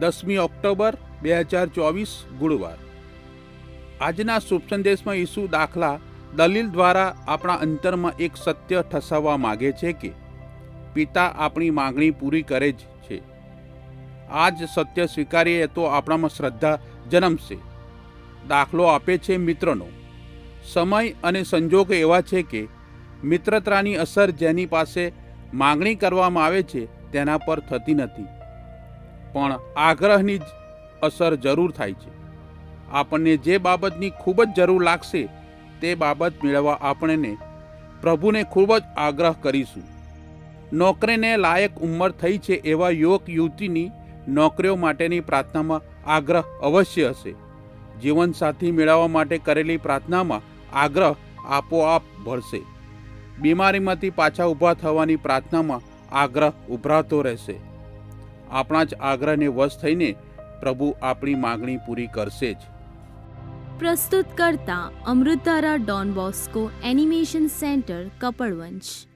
દસમી ઓક્ટોબર બે હજાર ચોવીસ ગુરુવાર. આજના શુભ સંદેશમાં ઈસુ દાખલા દલીલ દ્વારા આપણા અંતરમાં એક સત્ય ઠસાવવા માગે છે કે, પિતા આપણી માંગણી પૂરી કરે જ છે. આ જ સત્ય સ્વીકારીએ તો આપણામાં શ્રદ્ધા જન્મશે. દાખલો આપે છે મિત્રનો. સમય અને સંજોગ એવા છે કે, મિત્રતાની અસર જેની પાસે માગણી કરવામાં આવે છે તેના પર થતી નથી. પણ આગ્રહની જ અસર જરૂર થાય છે. આપણને જે બાબતની ખૂબ જ જરૂર લાગશે, તે બાબત મેળવવા આપણને પ્રભુને ખૂબ જ આગ્રહ કરીશું. નોકરીને લાયક ઉંમર થઈ છે એવા યુવક યુવતીની નોકરીઓ માટેની પ્રાર્થનામાં આગ્રહ અવશ્ય હશે. જીવનસાથી મેળવવા માટે કરેલી પ્રાર્થનામાં આગ્રહ આપોઆપ ભળશે. બીમારીમાંથી પાછા ઊભા થવાની પ્રાર્થનામાં આગ્રહ ઉભરાતો રહેશે. આપણા જ આગ્રહને વશ થઈને પ્રભુ આપણી માગણી પૂરી કરશે જ. પ્રસ્તુત કરતા અમૃતારા Don Bosco animation centre Kapadvanj